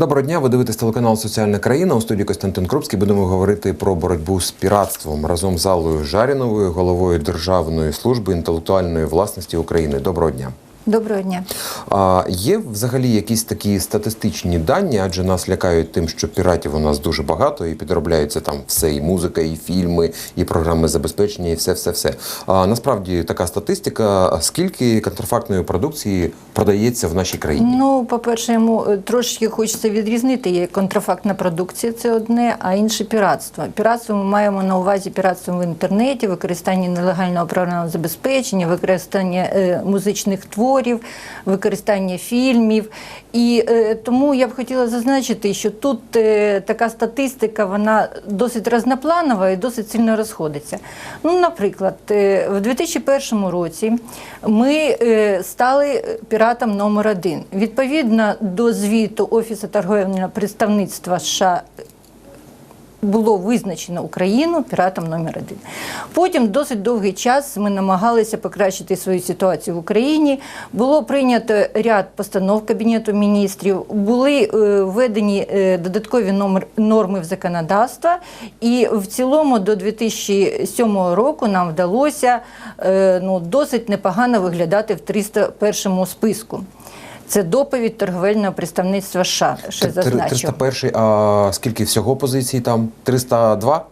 Доброго дня, ви дивитесь телеканал Соціальна країна. У студії Костянтин Крупський будемо говорити про боротьбу з піратством разом з Аллою Жаріновою, головою Державної служби інтелектуальної власності України. Доброго дня. Доброго дня. А є взагалі якісь такі статистичні дані, адже нас лякають тим, що піратів у нас дуже багато і підробляється там все, і музика, і фільми, і програми забезпечення, і все, все, все. А насправді така статистика: скільки контрафактної продукції продається в нашій країні? Ну, по-перше, йому е, трошки хочеться відрізнити. Є контрафактна продукція, це одне, а інше піратство. Піратство ми маємо на увазі піратство в інтернеті, використання нелегального програмного забезпечення, використання е, музичних творів, використання фільмів. І е, тому я б хотіла зазначити, що тут е, така статистика, вона досить разнопланова і досить сильно розходиться. Ну, наприклад, е, в 2001 році ми е, стали піратом номер один. Відповідно до звіту Офісу торговельного представництва США було визначено Україну піратом номер один. Потім досить довгий час ми намагалися покращити свою ситуацію в Україні. Було прийнято ряд постанов Кабінету міністрів, були е, введені е, додаткові норми в законодавство, і в цілому до 2007 року нам вдалося е, ну, досить непогано виглядати в 301 списку. Це доповідь торговельного представництва США, ще Три- зазначу. 301, а скільки всього позицій там? 302?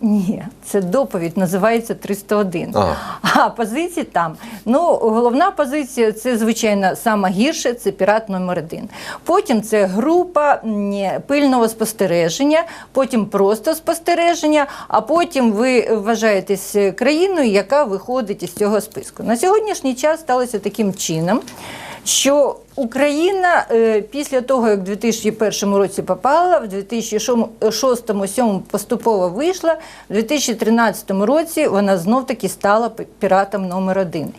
Ні, це доповідь називається 301. А. А позиції там. Ну, головна позиція це, звичайно, сама гірше, це пірат номер один. Потім це група пильного спостереження, потім просто спостереження, а потім ви вважаєтесь країною, яка виходить із цього списку. На сьогоднішній час сталося таким чином. Що Україна е, після того, як в 2001 році попала, в 2006-2007 поступово вийшла, в 2013 році вона знов таки стала піратом номер один.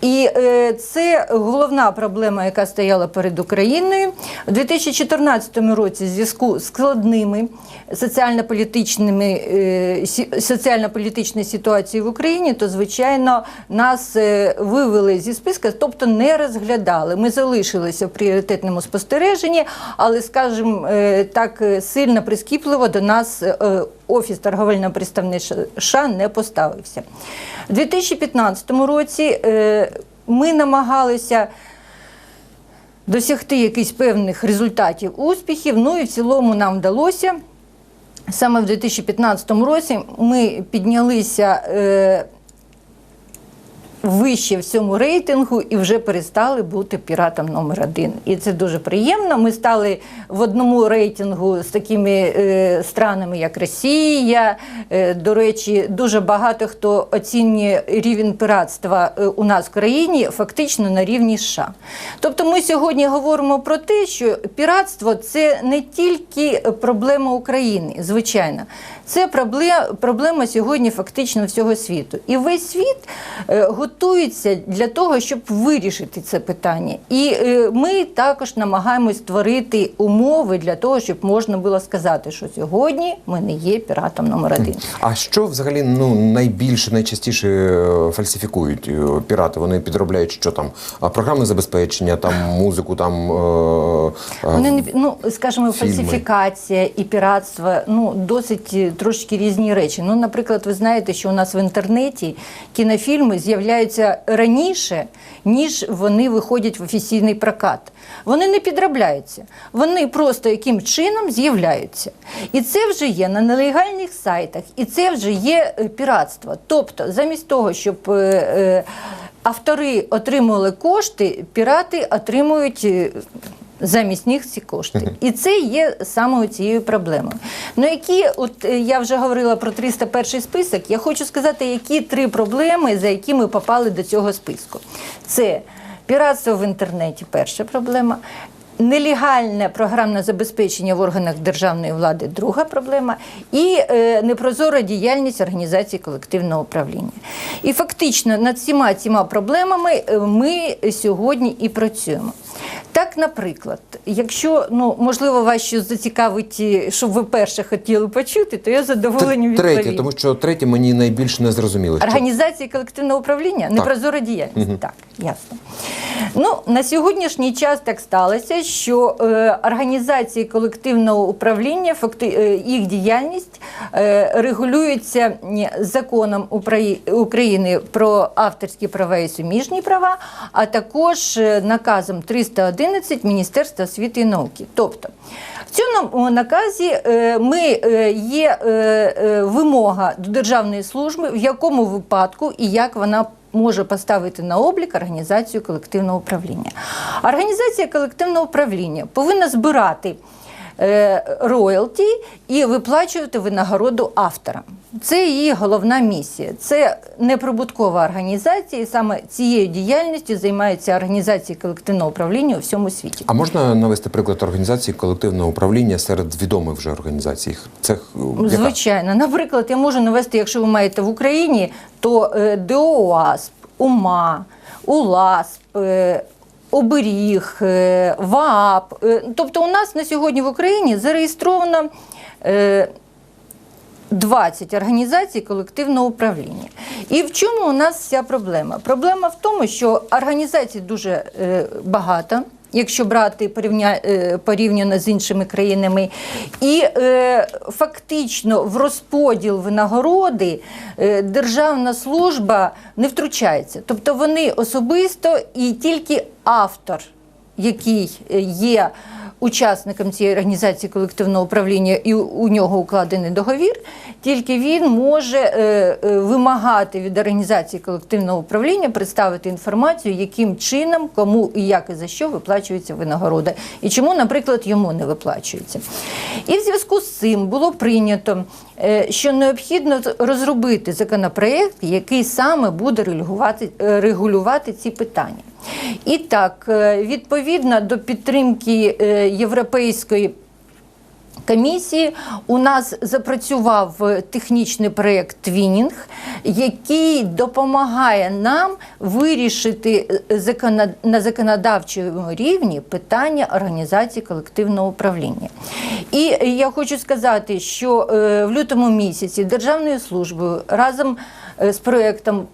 І е, це головна проблема, яка стояла перед Україною. У 2014 році, в зв'язку з складними соціально-політичними е, соціально-політичною ситуацією в Україні, то звичайно нас вивели зі списка, тобто не розглядали. Ми залишилися в пріоритетному спостереженні, але, скажімо, е, так е, сильно прискіпливо до нас е, офіс торговельного представництва США не поставився. У 2015 році ми намагалися досягти якихось певних результатів успіхів. Ну і в цілому нам вдалося. Саме в 2015 році ми піднялися вище в цьому рейтингу і вже перестали бути піратом номер один. І це дуже приємно. Ми стали в одному рейтингу з такими е, странами, як Росія. Е, до речі, дуже багато хто оцінює рівень піратства е, у нас в країні фактично на рівні США. Тобто ми сьогодні говоримо про те, що піратство це не тільки проблема України, звичайно. Це проблема, проблема сьогодні фактично всього світу. І весь світ е, готується для того, щоб вирішити це питання. І е, ми також намагаємось створити умови для того, щоб можна було сказати, що сьогодні ми не є піратом номер один. А що взагалі ну найбільше, найчастіше е, фальсифікують е, пірати? Вони підробляють що там? Програми забезпечення, там музику, там Вони не ну, скажімо, фільми. фальсифікація і піратство ну досить трошки різні речі. Ну, наприклад, ви знаєте, що у нас в інтернеті кінофільми з'являються раніше, ніж вони виходять в офіційний прокат. Вони не підробляються, вони просто яким чином з'являються. І це вже є на нелегальних сайтах, і це вже є е, піратство. Тобто, замість того, щоб е, е, автори отримували кошти, пірати отримують. Замість них ці кошти, і це є саме цією проблемою. Ну які, от е, я вже говорила про 301 список. Я хочу сказати, які три проблеми, за які ми попали до цього списку. Це піратство в інтернеті, перша проблема. Нелегальне програмне забезпечення в органах державної влади друга проблема, і е, непрозора діяльність організації колективного управління. І фактично над всіма цими проблемами е, ми сьогодні і працюємо. Так, наприклад, якщо ну можливо вас щось зацікавить, е, щоб ви перше хотіли почути, то я задоволенням відповім. Третє, тому що третє мені найбільш не зрозуміло. Що... Організації колективного управління непрозора діяльність. Так, ясно. Ну, на сьогоднішній час так сталося, що е, організації колективного управління, факти, е, їх діяльність е, регулюється законом Украї- України про авторські права і суміжні права, а також е, наказом 311 Міністерства освіти і науки. Тобто, в цьому наказі е, ми е, є е, е, вимога до державної служби, в якому випадку і як вона може поставити на облік організацію колективного управління. Організація колективного управління повинна збирати е, роялті і виплачувати винагороду авторам. Це її головна місія. Це неприбуткова організація, і саме цією діяльністю займаються організації колективного управління у всьому світі. А можна навести приклад організації колективного управління серед відомих вже організацій? Це е, яка? Звичайно, наприклад, я можу навести, якщо ви маєте в Україні, то е, ДОАСП, УМА, УЛАСП. Е, Оберіг, ВАП. Е, Тобто у нас на сьогодні в Україні зареєстровано е, 20 організацій колективного управління. І в чому у нас вся проблема? Проблема в тому, що організацій дуже е, багато. Якщо брати порівня, е, порівняно з іншими країнами, і е, фактично в розподіл винагороди е, державна служба не втручається. Тобто вони особисто і тільки автор, який е, є учасником цієї організації колективного управління і у- нього укладений договір, тільки він може е, е, вимагати від організації колективного управління представити інформацію, яким чином, кому і як і за що виплачується винагорода, і чому, наприклад, йому не виплачується. І в зв'язку з цим було прийнято, що необхідно розробити законопроект, який саме буде регулювати, регулювати ці питання. І так, е, відповідно до підтримки е, Європейської комісії, у нас запрацював е, технічний проєкт Твінінг, який допомагає нам вирішити на законодавчому рівні питання організації колективного управління. І я хочу сказати, що в лютому місяці Державною службою разом з проєктом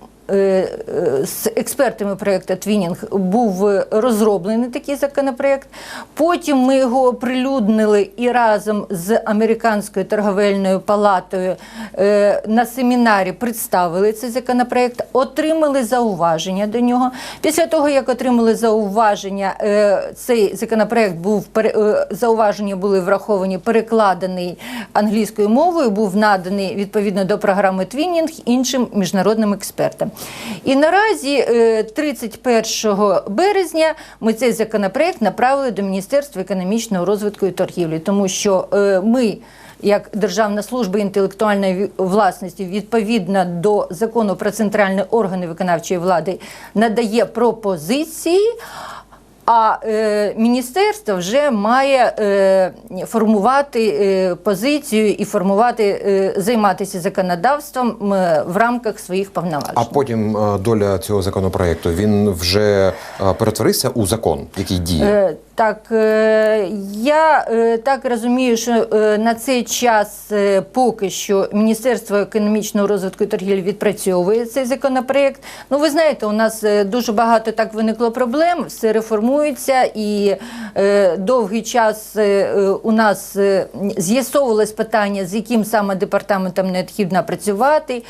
з експертами проєкту Твінінг був е, розроблений такий законопроект. Потім ми його оприлюднили і разом з Американською торговельною палатою е, на семінарі представили цей законопроект, отримали зауваження до нього. Після того, як отримали зауваження, е, цей законопроект був е, зауваження були враховані, перекладений англійською мовою, був наданий відповідно до програми Твінінг іншим міжнародним експертам. І наразі, е, 31 березня, ми цей законопроект направили до Міністерства економічного розвитку і торгівлі, тому що е, ми. Як Державна служба інтелектуальної власності відповідно до закону про центральні органи виконавчої влади надає пропозиції, а е, міністерство вже має е, формувати е, позицію і формувати, е, займатися законодавством е, в рамках своїх повноважень. А потім е, доля цього законопроекту він вже е, перетворився у закон, який діє. Е, Так, е, я е, так розумію, що е, на цей час поки що Міністерство економічного розвитку і торгівлі відпрацьовує цей законопроект. Ну, ви знаєте, у нас дуже багато так виникло проблем, все реформується, і довгий час у нас з'ясовувалось питання, з яким саме департаментом необхідно працювати.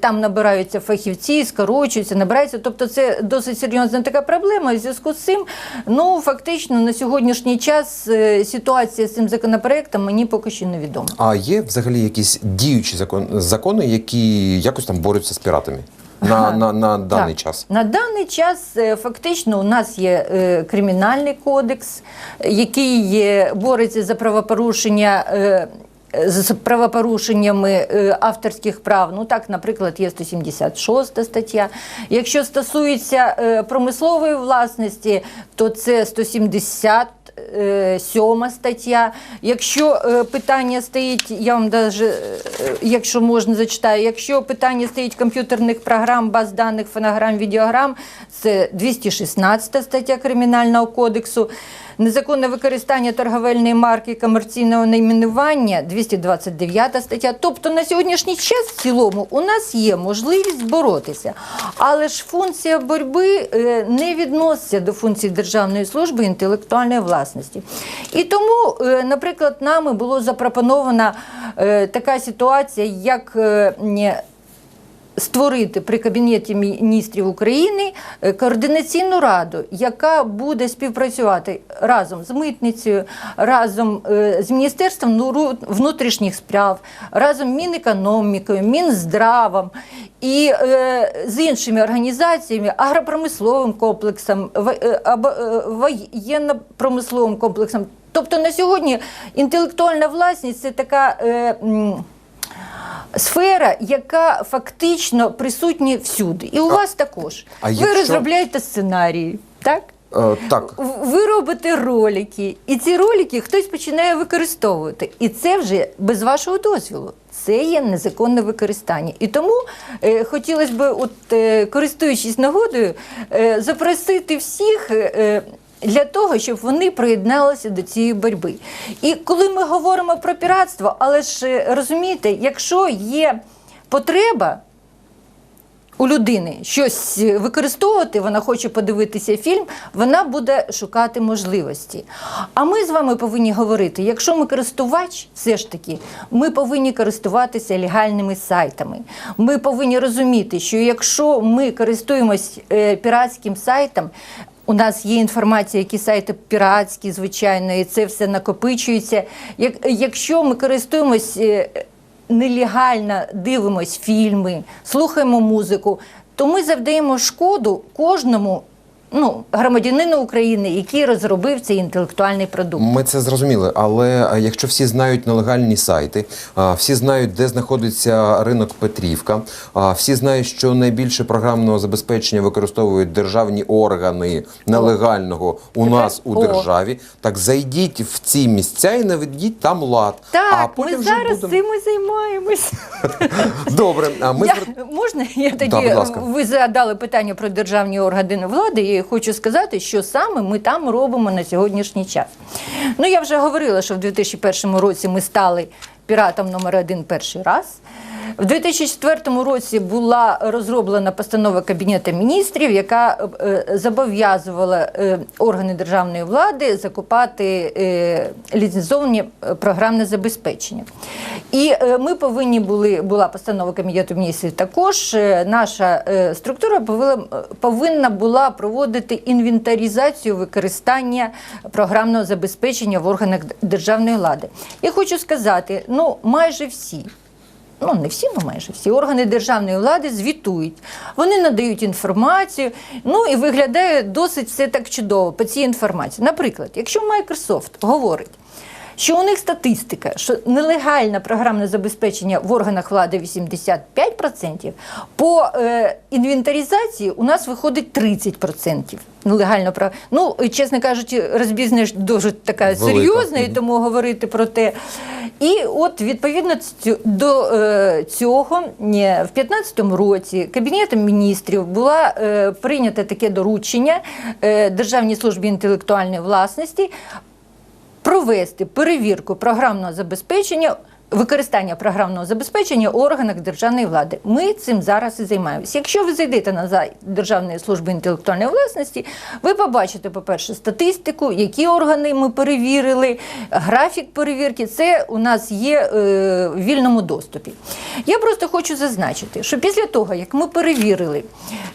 Там набираються фахівці, скорочуються, набираються. Тобто, це досить серйозна така проблема. В зв'язку з цим, ну фактично на сьогоднішній час е, ситуація з цим законопроектом мені поки що невідома. А є взагалі якісь діючі закон, закони, які якось там борються з піратами на, на, на даний Так. час? На даний час е, фактично у нас є е, кримінальний кодекс, е, який є, бореться за правопорушення. е, з правопорушеннями е, авторських прав, ну так, наприклад, є 176 стаття. Якщо стосується е, промислової власності, то це 170 е, сьома стаття. Якщо питання стоїть, я вам даже, якщо можна зачитаю, якщо питання стоїть комп'ютерних програм, баз даних, фонограм, відеограм, це 216 стаття Кримінального кодексу. Незаконне використання торговельної марки комерційного найменування 229 стаття. Тобто на сьогоднішній час в цілому у нас є можливість боротися. Але ж функція боротьби е, не відноситься до функції Державної служби інтелектуальної власності. І тому, е, наприклад, нами було запропонована е, така ситуація, як створити при Кабінеті міністрів України е, координаційну раду, яка буде співпрацювати разом з митницею, разом е, з Міністерством внутрішніх справ, разом Мінекономікою, Мінздравом і е, з іншими організаціями, агропромисловим комплексом, воєнно-промисловим комплексом. Тобто на сьогодні інтелектуальна власність це така. Е, сфера, яка фактично присутня всюди. І у вас також. а Ви розробляєте сценарії, так? Е, так, Ви робите ролики, і ці ролики хтось починає використовувати. І це вже без вашого дозволу. Це є незаконне використання. І тому е, хотілося б, от, е, користуючись нагодою, е, запросити всіх. Е, для того, щоб вони приєдналися до цієї боротьби. І коли ми говоримо про піратство, але ж е, розумієте, якщо є потреба у людини щось використовувати, вона хоче подивитися фільм, вона буде шукати можливості. А ми з вами повинні говорити, якщо ми користувач, все ж таки, ми повинні користуватися легальними сайтами. Ми повинні розуміти, що якщо ми користуємось е, піратським сайтом, у нас є інформація, які сайти піратські, звичайно, і це все накопичується. Як, якщо ми користуємось е, нелегально дивимось фільми, слухаємо музику, то ми завдаємо шкоду кожному ну, громадянину України, який розробив цей інтелектуальний продукт. Ми це зрозуміли, але якщо всі знають нелегальні сайти, всі знають, де знаходиться ринок Петрівка, всі знають, що найбільше програмного забезпечення використовують державні органи нелегального у Тепер- нас у О. державі, так зайдіть в ці місця і наведіть там лад. Так, а потім ми вже зараз будемо... цим і займаємось. Добре, а ми я, можна я тоді Да, ви задали питання про державні органи влади. Хочу сказати, що саме ми там робимо на сьогоднішній час. Ну я вже говорила, що в 2001 році ми стали піратом номер один перший раз. В 2004 році була розроблена постанова Кабінету міністрів, яка е, зобов'язувала е, органи державної влади закупати е, ліцензовані програмне забезпечення. І ми повинні були, була постанова Кабінету міністрів також. Наша структура повинна була проводити інвентаризацію використання програмного забезпечення в органах державної влади. Я хочу сказати, ну майже всі. Ну, не всі, ну майже всі органи державної влади звітують. Вони надають інформацію. Ну і виглядає досить все так чудово по цій інформації. Наприклад, якщо Microsoft говорить, що у них статистика, що нелегальне програмне забезпечення в органах влади 85%, по е, інвентаризації у нас виходить 30%. Нелегально про ну, чесно кажучи, розбізнеш дуже така Велика. серйозна, і тому говорити про те. І от відповідно до е, цього в 2015 році Кабінетом міністрів була е, прийнято таке доручення е, Державній службі інтелектуальної власності провести перевірку програмного забезпечення. Використання програмного забезпечення у органах державної влади. Ми цим зараз і займаємося. Якщо ви зайдете на сайт Державної служби інтелектуальної власності, ви побачите, по-перше, статистику, які органи ми перевірили, графік перевірки. Це у нас є е, в вільному доступі. Я просто хочу зазначити, що після того, як ми перевірили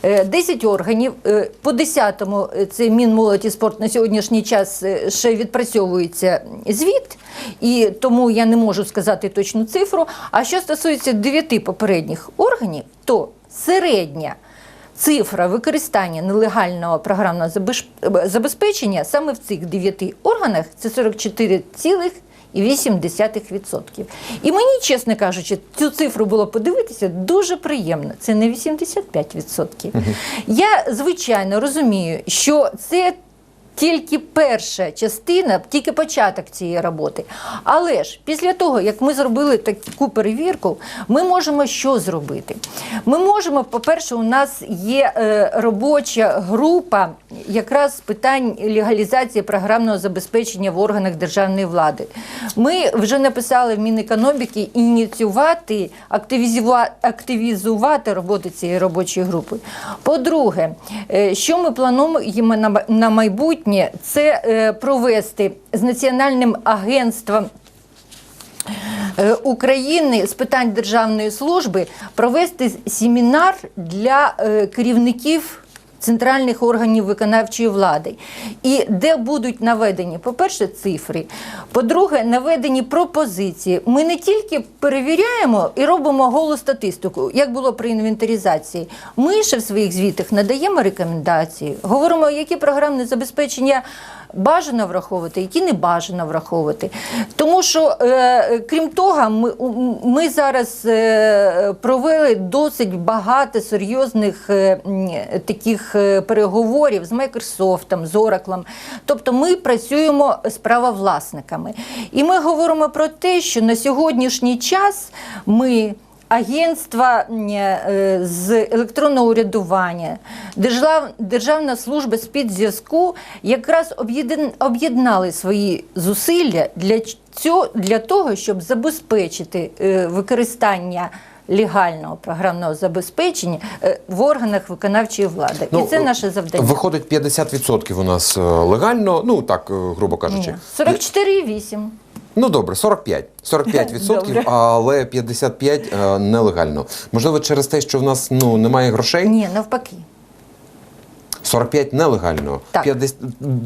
е, 10 органів, е, по 10-му е, це Мінмолодь і спорт на сьогоднішній час е, ще відпрацьовується звіт, і тому я не можу сказати точну цифру. А що стосується 9 попередніх органів, то середня. Цифра використання нелегального програмного забезпечення саме в цих 9 органах це 44,8%. І мені, чесно кажучи, цю цифру було подивитися дуже приємно. Це не 85%. Я, звичайно, розумію, що це тільки перша частина, тільки початок цієї роботи. Але ж після того, як ми зробили таку перевірку, ми можемо що зробити? Ми можемо, по-перше, у нас є е, робоча група, якраз питань легалізації програмного забезпечення в органах державної влади. Ми вже написали в Мінекономіки ініціювати, активізувати, роботу цієї робочої групи. По-друге, е, що ми плануємо на- на майбутнє, це е, провести з Національним агентством е, України з питань державної служби провести семінар для е, керівників. Центральних органів виконавчої влади, і де будуть наведені, по-перше, цифри, по-друге, наведені пропозиції. Ми не тільки перевіряємо і робимо голу статистику, як було при інвентаризації. Ми ще в своїх звітах надаємо рекомендації, говоримо, які програмне забезпечення бажано враховувати, які не бажано враховувати. Тому що, е, крім того, ми, ми зараз е, провели досить багато серйозних е, таких е, переговорів з Microsoft, з Oracle. Тобто ми працюємо з правовласниками. І ми говоримо про те, що на сьогоднішній час ми. Агентства е, з електронного урядування, Держав, Державна служба спецзв'язку якраз об'єдн- об'єднали свої зусилля для цього, для того, щоб забезпечити е, використання легального програмного забезпечення е, в органах виконавчої влади. І це наше завдання. Виходить 50% у нас е, легально, ну так, грубо кажучи. Ні, 44,8. Ну добре, 45. 45 відсотків, Добре. але 55% е, нелегально. Можливо, через те, що в нас ну немає грошей. Ні, навпаки. 45 нелегально. Так. 50,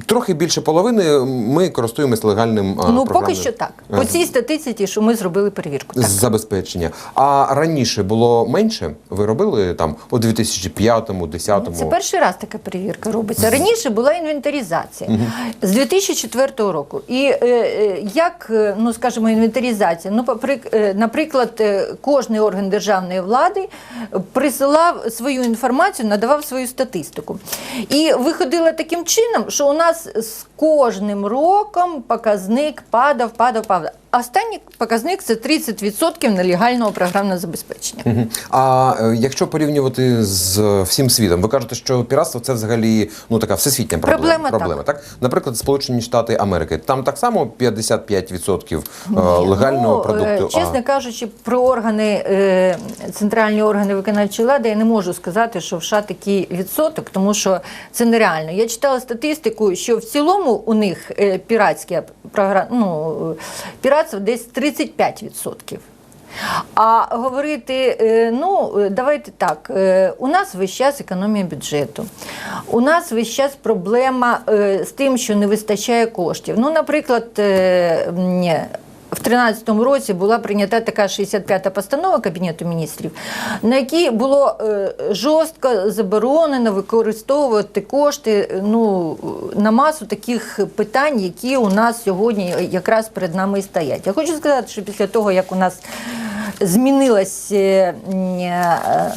трохи більше половини ми користуємось легальним а, Ну, поки що так. е, По цій статистиці, що ми зробили перевірку. Так. забезпечення. А раніше було менше? Ви робили там у 2005-му, 10-му? Це перший раз така перевірка робиться. Раніше була інвентаризація з 2004 року. І е, е, як, е, ну скажімо, інвентаризація? Ну, е, наприклад, е, кожний орган державної влади присилав свою інформацію, надавав свою статистику. І виходило таким чином, що у нас з кожним роком показник падав, падав, падав. Останній показник це 30% нелегального програмного забезпечення. Мгм. А е, якщо порівнювати з всім світом, ви кажете, що піратство це взагалі ну така всесвітня проблема. Проблема, так. Наприклад, Сполучені Штати Америки. Там так само 55% е, легального ну, продукту. е, Чесно кажучи, про органи, е, центральні органи виконавчої влади я не можу сказати, що в США такий відсоток, тому що це нереально. Я читала статистику, що в цілому у них е, піратське програм, ну, е, піратство десь 35%. А говорити, е, ну е, давайте так. е, У нас весь час економія бюджету. У нас весь час проблема з тим, що не вистачає коштів. Ну, наприклад, в 2013 році була прийнята така 65-та постанова Кабінету міністрів, на якій було е, жорстко заборонено використовувати кошти е, ну, на масу таких питань, які у нас сьогодні якраз перед нами і стоять. Я хочу сказати, що після того, як у нас змінилась е, е,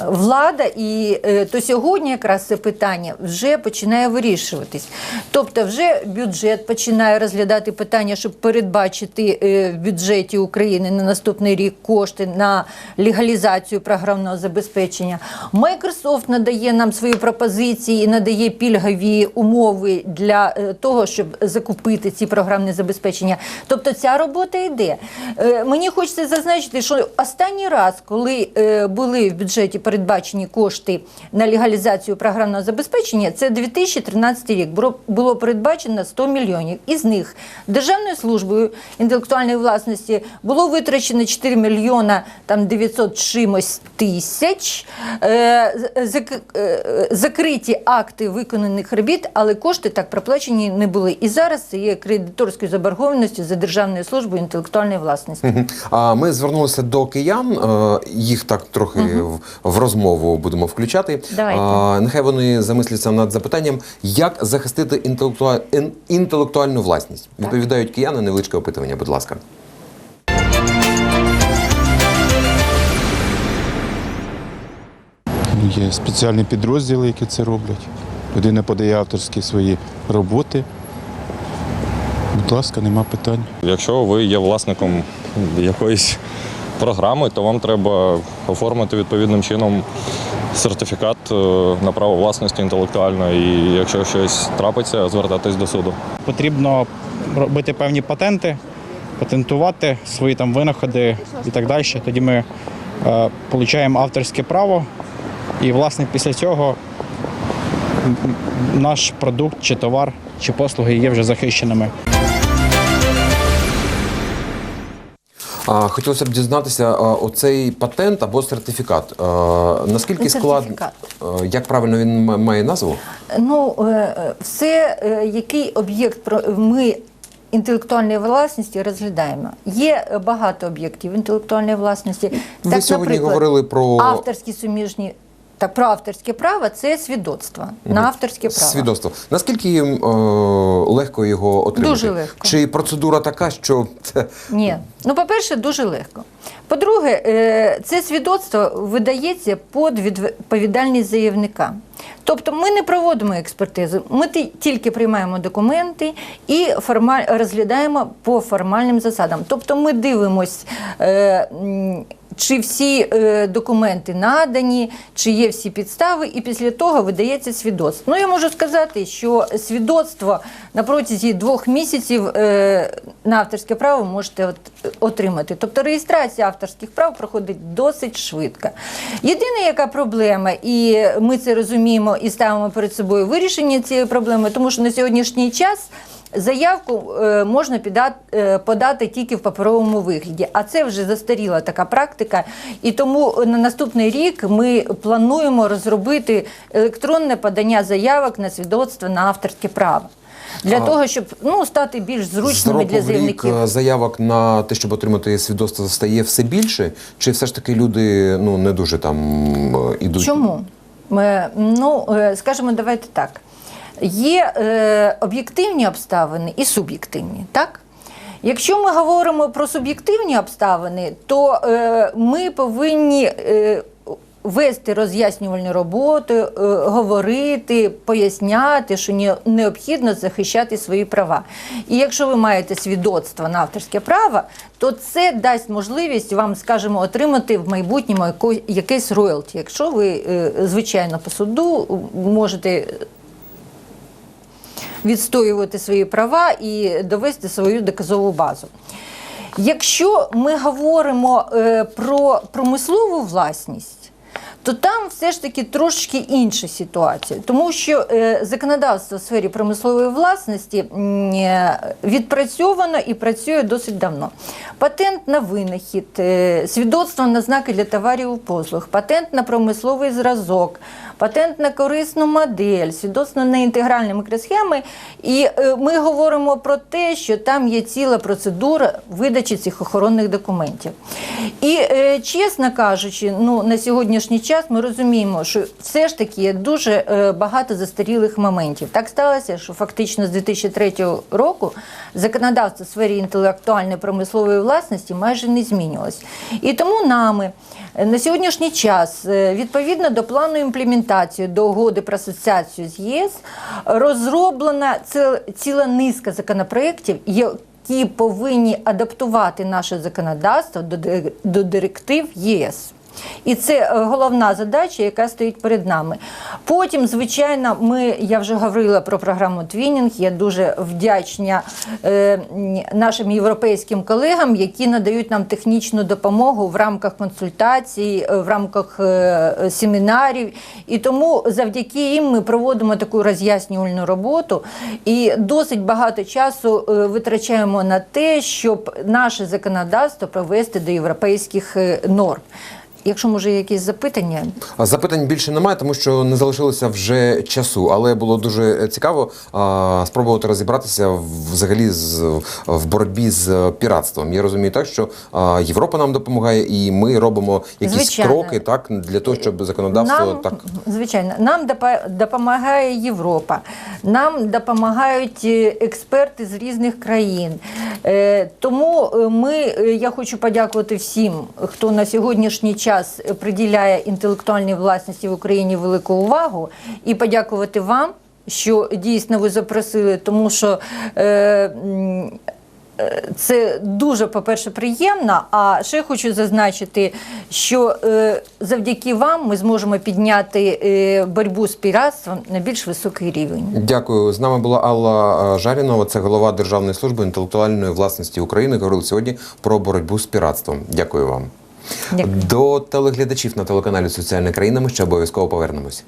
влада, і е, то сьогодні якраз це питання вже починає вирішуватись. Тобто, вже бюджет починає розглядати питання, щоб передбачити в бюджеті України на наступний рік кошти на легалізацію програмного забезпечення. Microsoft надає нам свої пропозиції і надає пільгові умови для того, щоб закупити ці програмні забезпечення. Тобто ця робота йде. Мені хочеться зазначити, що останній раз, коли е, були в бюджеті передбачені кошти на легалізацію програмного забезпечення, це 2013 рік. Було, передбачено 100 мільйонів. Із них Державною службою інтелектуальної власності було витрачено 4 мільйона там 900 чимось тисяч. Е, е, закриті акти виконаних робіт, але кошти так проплачені не були. І зараз це є кредиторською заборгованістю за Державною службою інтелектуальної власності. А ми звернулися до киян, е, їх так трохи в, в розмову будемо включати. Давайте. Нехай вони замисляться над запитанням, як захистити інтелектуа... інтелектуальну власність. Відповідають кияни, невеличке опитування, будь ласка. Є спеціальні підрозділи, які це роблять. Людина подає авторські свої роботи. Будь ласка, нема питань. Якщо ви є власником якоїсь програми, то вам треба оформити відповідним чином сертифікат е, на право власності інтелектуальної. І якщо щось трапиться, звертатись до суду. потрібно робити певні патенти, патентувати свої там винаходи і так далі. Тоді ми е, отримуємо авторське право, і власне після цього наш продукт чи товар чи послуги є вже захищеними. Хотілося б дізнатися, оцей патент або сертифікат. наскільки Ну, складно, як правильно він має назву? Ну, е, е, все, е, який об'єкт ми інтелектуальної власності розглядаємо. Є багато об'єктів інтелектуальної власності. Ви сьогодні говорили про- авторські суміжні. Так, про авторське право це свідоцтво на авторське право. Свідоцтво. Наскільки е, легко його отримати? Дуже легко. Чи процедура така, що Ні. Ну, по-перше, дуже легко. По-друге, е, це свідоцтво видається під відповідальність заявника. Тобто ми не проводимо експертизу, ми ті- тільки приймаємо документи і розглядаємо по формальним засадам. Тобто ми дивимось, е, чи всі е, документи надані, чи є всі підстави, і після того видається свідоцтво. Ну, я можу сказати, що свідоцтво на протязі двох місяців е, на авторське право можете от, отримати. Тобто реєстрація авторських прав проходить досить швидко. Єдина яка проблема, і ми це розуміємо і ставимо перед собою вирішення цієї проблеми, тому що на сьогоднішній час. Заявку е, можна е, подати тільки в паперовому вигляді, а це вже застаріла така практика. І тому на наступний рік ми плануємо розробити електронне подання заявок на свідоцтво на авторське право. Для А- того, щоб ну, стати більш зручними року для в рік е, заявок на те, щоб отримати свідоцтво, стає все більше? Чи все ж таки люди ну не дуже там ідуть? Чому? Е, Ну, скажімо, давайте так. Є е, об'єктивні обставини і суб'єктивні, так? Якщо ми говоримо про суб'єктивні обставини, то е, ми повинні е, вести роз'яснювальну роботу, е, говорити, поясняти, що не- необхідно захищати свої права. І якщо ви маєте свідоцтво на авторське право, то це дасть можливість вам, скажімо, отримати в майбутньому якесь роялті. Якщо ви, е, звичайно, по суду можете відстоювати свої права і довести свою доказову базу. Якщо ми говоримо е, про промислову власність, то там все ж таки трошки інша ситуація, тому що е, законодавство в сфері промислової власності е, відпрацьовано і працює досить давно. Патент на винахід, свідоцтво на знаки для товарів і послуг, патент на промисловий зразок, патент на корисну модель, свідоцтво на інтегральні мікросхеми. І е, ми говоримо про те, що там є ціла процедура видачі цих охоронних документів. І, е, чесно кажучи, ну, на сьогоднішній час ми розуміємо, що все ж таки є дуже е, багато застарілих моментів. Так сталося, що фактично з 2003 року законодавство в сфері інтелектуальної промислової власності майже не змінювалось. І тому нами на сьогоднішній час, е, відповідно до плану імплементації до угоди про асоціацію з ЄС, розроблена ціла, низка законопроєктів, які повинні адаптувати наше законодавство до директив ЄС. І це е, головна задача, яка стоїть перед нами. Потім, звичайно, ми, я вже говорила про програму Твінінг. Я дуже вдячна е, нашим європейським колегам, які надають нам технічну допомогу в рамках консультацій, е, в рамках е, семінарів. І тому завдяки їм ми проводимо таку роз'яснювальну роботу і досить багато часу е, витрачаємо на те, щоб наше законодавство провести до європейських е, норм. Якщо може якісь запитання, Запитань більше немає, тому що не залишилося вже часу, але було дуже цікаво а, спробувати розібратися взагалі з в боротьбі з піратством. Я розумію так, що а, Європа нам допомагає, і ми робимо якісь Звичайно. кроки так для того, щоб законодавство нам, так. звичайно, нам допомагає Європа, нам допомагають е, експерти з різних країн. Е, Тому е, ми, е, я хочу подякувати всім, хто на сьогоднішній час приділяє інтелектуальній власності в Україні велику увагу, і подякувати вам, що дійсно ви запросили, тому що. Е, це дуже, по-перше, приємно. А ще хочу зазначити, що е, завдяки вам ми зможемо підняти е, боротьбу з піратством на більш високий рівень. Дякую. З нами була Алла Жарінова, це голова Державної служби інтелектуальної власності України. Говорили сьогодні про боротьбу з піратством. Дякую вам. Дякую. До телеглядачів на телеканалі Соціальна країна ми ще обов'язково повернемось.